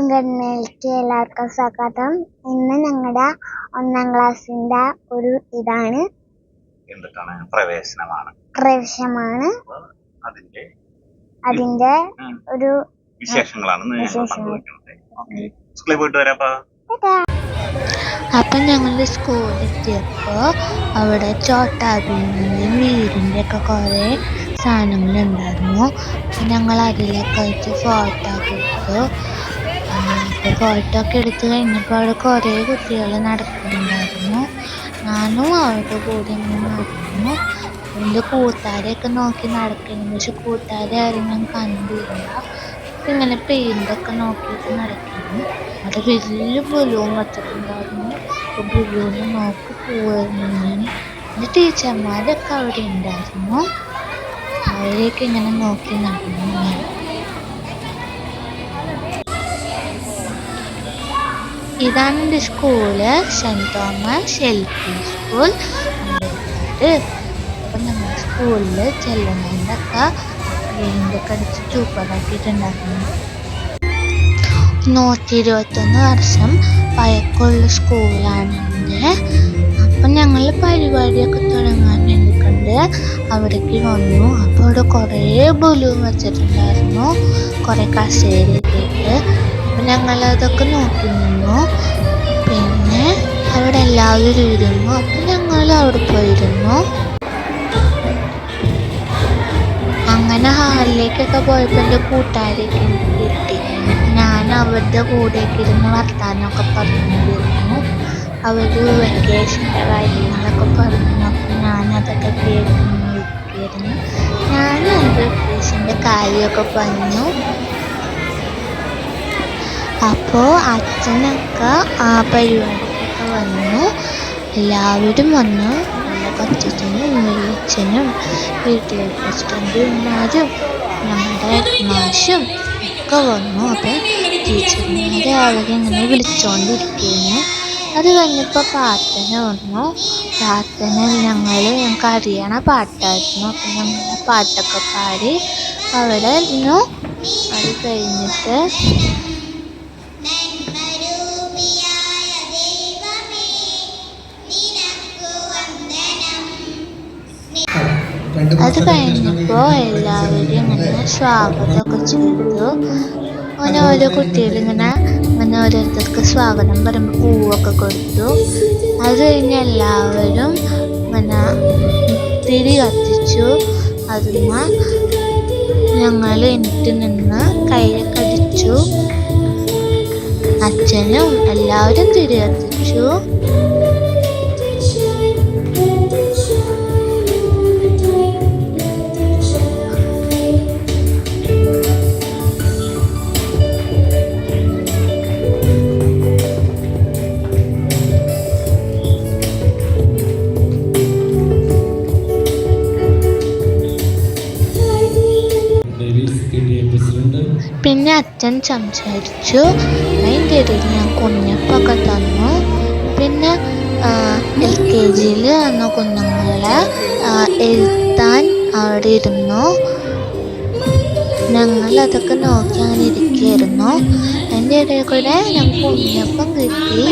കുറുങ്കണ്ണയിലേക്ക് എല്ലാവർക്കും സ്വാഗതം. ഇന്ന് ഞങ്ങളുടെ ഒന്നാം ക്ലാസ്സിന്റെ ഒരു ഇതാണ് എന്തിട്ടാണ് പ്രവേശനമാണ്. പ്രവേശമാണ് അതിന്റെ അതിന്റെ ഒരു വിശേഷങ്ങളാണ് സ്കൂളിൽ പോയിട്ട് വരാപ്പാ അപ്പം. ഞങ്ങൾ സ്കൂളിലെത്തിയപ്പോൾ അവിടെ ചോട്ടാബീമിന്റെയും വീടിന്റെ ഒക്കെ കുറേ സാധനങ്ങളുണ്ടായിരുന്നു. ഞങ്ങൾ അതിലൊക്കെ വെച്ച് ഫോട്ടോ ഒക്കെ എടുത്തു. ഫോട്ടോ ഒക്കെ എടുത്തു കഴിഞ്ഞപ്പോൾ അവിടെ കുറേ കുട്ടികൾ നടക്കുന്നുണ്ടായിരുന്നു. ഞാനും അവരുടെ കൂടെ നടക്കുന്നു. എന്റെ കൂട്ടുകാരെയൊക്കെ നോക്കി നടക്കുന്നു പക്ഷെ കൂട്ടുകാരെ ആരും ഞാൻ കണ്ടില്ല. ഇങ്ങനെ പെയിന്റൊക്കെ നോക്കിയിട്ട് നടക്കുന്നു. അവിടെ വലിയ ബലൂൺ വെച്ചിട്ടുണ്ടായിരുന്നു അപ്പോൾ ബലൂണ് നോക്കി പോവായിരുന്നു ഞാൻ. എന്റെ ടീച്ചർമാരൊക്കെ അവിടെ ഉണ്ടായിരുന്നു. അവരെയൊക്കെ ഇങ്ങനെ നോക്കി നടന്നു. ഇതാണ് school saint Thomas L P school Ambalakkad അപ്പം നമ്മുടെ സ്കൂളിൽ ചെല്ലുന്നതിന്റെയൊക്കെ പെയിന്റൊക്കെ അടിച്ച് സൂപ്പറാക്കിയിട്ടുണ്ടായിരുന്നു നൂറ്റി ഇരുപത്തൊന്ന് വർഷം പഴക്കമുള്ള സ്കൂളാണ് അപ്പൊ അപ്പം ഞങ്ങൾ പരിപാടിയൊക്കെ തുടങ്ങാൻ വേണ്ടിക്കൊണ്ട് അവിടേക്ക് വന്നു. അപ്പോൾ അവിടെ കുറേ ബലൂൺ വെച്ചിട്ടുണ്ടായിരുന്നു. കുറേ കസേരയൊക്കെ ഇട്ട് അപ്പം ഞങ്ങളതൊക്കെ നോക്കി നിന്നു പിന്നെ അവിടെ എല്ലാവരും ഇരുന്നു. അപ്പം ഞങ്ങൾ അവിടെ പോയിരുന്നു. അങ്ങനെ ഹാളിലേക്കൊക്കെ പോയപ്പോൾ എന്റെ കൂട്ടുകാരൊക്കെ കിട്ടി. ഞാൻ അവരുടെ കൂടെയൊക്കെ ഇരുന്ന് വർത്താനമൊക്കെ പറഞ്ഞിരുന്നു. അവർ വെക്കേഷന്റെ കാര്യങ്ങളൊക്കെ പറഞ്ഞു. അപ്പം ഞാനതൊക്കെ കേട്ടിരുന്നു. ഞാൻ എന്റെ വെക്കേഷന്റെ കാര്യമൊക്കെ പറഞ്ഞു. അപ്പോൾ അച്ഛനൊക്കെ ആ പരിപാടിയൊക്കെ വന്നു. എല്ലാവരും വന്നു. അച്ഛനും വലിയച്ഛനും വീട്ടിലെ പ്രസിഡന്റുമാരും ഞങ്ങളുടെ മാഷും ഒക്കെ വന്നു. അപ്പോൾ ടീച്ചർമാരെ അവരെ ഇങ്ങനെ വിളിച്ചുകൊണ്ടിരിക്കുകയാണ് അത് കഴിഞ്ഞപ്പോൾ പ്രാർത്ഥന വന്നു. പ്രാർത്ഥന ഞങ്ങൾ ഞങ്ങൾക്ക് അറിയണ പാട്ടായിരുന്നു. അപ്പം ഞങ്ങൾ പാട്ടൊക്കെ പാടി അവിടെ ഇരുന്നു അത് കഴിഞ്ഞിട്ട് അത് കഴിഞ്ഞപ്പോൾ എല്ലാവരും ഇങ്ങനെ സ്വാഗതമൊക്കെ ചെയ്തു. അങ്ങനെ ഓരോ കുട്ടികളിങ്ങനെ ഇങ്ങനെ ഓരോരുത്തർക്ക് സ്വാഗതം പറയുമ്പോൾ പൂവൊക്കെ കൊടുത്തു. അത് കഴിഞ്ഞ് എല്ലാവരും ഇങ്ങനെ തിരി കത്തിച്ചു. അതിന് ഞങ്ങൾ എനിക്ക് നിന്ന് കയ്യൊക്കെ അടിച്ചു. അച്ഛനും എല്ലാവരും തിരി കത്തിച്ചു. പിന്നെ അച്ഛൻ സംസാരിച്ചു. അതിന്റെ ഇടയിൽ ഞാൻ കുഞ്ഞപ്പൊക്കെ തന്നു. പിന്നെ എൽ കെ ജിയിൽ വന്ന കുഞ്ഞുങ്ങളെ എഴുത്താൻ അവിടെ ഇരുന്നു. ഞങ്ങൾ അതൊക്കെ നോക്കി അങ്ങനെ ഇരിക്കുകയായിരുന്നു അതിന്റെ ഇടയിൽ കൂടെ ഞങ്ങൾക്ക് ഉണ്ണിയപ്പം കിട്ടി.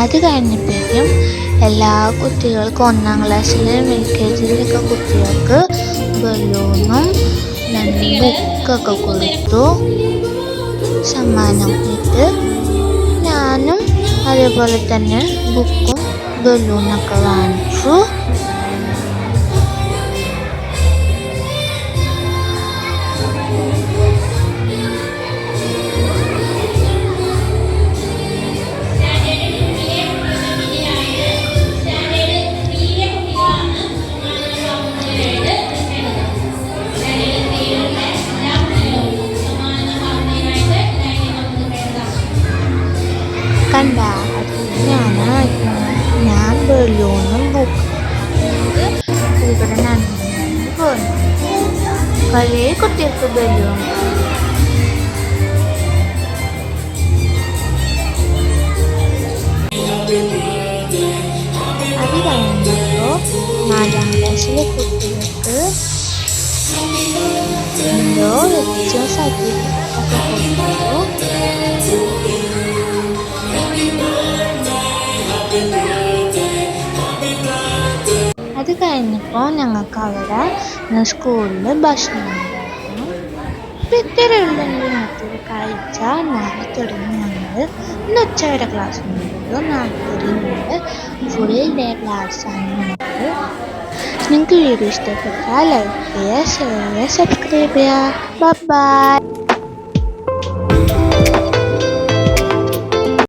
അത് കഴിഞ്ഞപ്പോഴേക്കും എല്ലാ കുട്ടികൾക്കും ഒന്നാം ക്ലാസ്സിലും എൽ കെ ജിയിലൊക്കെ കുട്ടികൾക്ക് ബലൂണും ബുക്കൊക്കെ കൊടുത്തു. സമ്മാനം ഇട്ട് ഞാനും അതേപോലെ തന്നെ ബുക്കും ബലൂണൊക്കെ വാങ്ങിച്ചു. കുറേ കുട്ടികൾക്ക് ബലൂൺ അത് കഴിഞ്ഞപ്പോൾ നാലാം ക്ലാസ്സിലെ കുട്ടികൾക്ക് എന്തോ വെച്ച സർട്ടിഫിക്കറ്റ് ഒക്കെ അത് കഴിഞ്ഞപ്പോൾ ഞങ്ങൾക്ക് അവിടെ സ്കൂളിൽ ഭക്ഷണം ഉണ്ടായിരുന്നു. അപ്പം ഇത്രയുള്ള ഇന്നത്തെ കാഴ്ച നാളെ തുടങ്ങി ഞങ്ങൾ ഇന്ന് ഉച്ചവരെ ക്ലാസ് ഉണ്ടായിരുന്നു നാളെ തുടങ്ങി ഫുൾ ഡേ ക്ലാസ്സാണ് ഞങ്ങൾക്ക് നിങ്ങൾക്ക് വീഡിയോ ഇഷ്ടപ്പെട്ടാൽ ലൈക്ക് ചെയ്യുക ഷെയർ ചെയ്യുക സബ്സ്ക്രൈബ് ചെയ്യുക ബൈ